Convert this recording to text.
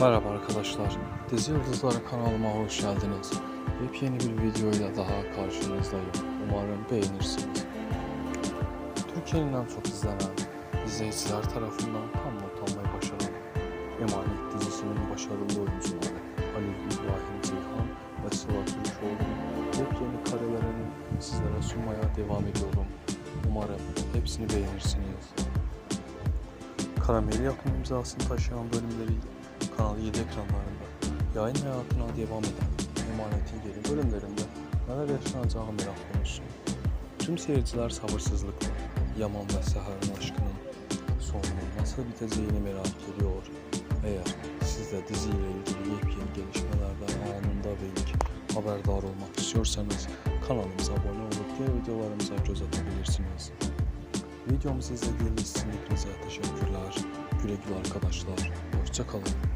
Merhaba arkadaşlar. Dizi Yıldızları kanalıma hoş geldiniz. Yepyeni bir videoyla daha karşınızdayım. Umarım beğenirsiniz. Türkiye'nin en çok izlenen izleyiciler tarafından tam not almayı başaran Emanet dizisinin başarılı oyuncuları Ali İbrahim Ceyhan ve Sıla Türkoğlu'nun yepyeni karelerini sizlere sunmaya devam ediyorum. Umarım hepsini beğenirsiniz. Karameli yapım imzasını taşıyan bölümleriyle Kanal 7 ekranlarında yayın hayatına devam eden Emanet'in yeni bölümlerinde neler yaşanacağı merak konusu. Tüm seyirciler sabırsızlıkla Yaman ve Seher'in aşkının sonunun nasıl biteceğini merak ediyor. Eğer siz de diziyle ilgili yepyeni gelişmelerden anında ve ilk haberdar olmak istiyorsanız kanalımıza abone olup diğer videolarımıza göz atabilirsiniz. Videomuzu izlediğiniz için hepinize teşekkürler. Güle güle arkadaşlar. Hoşçakalın.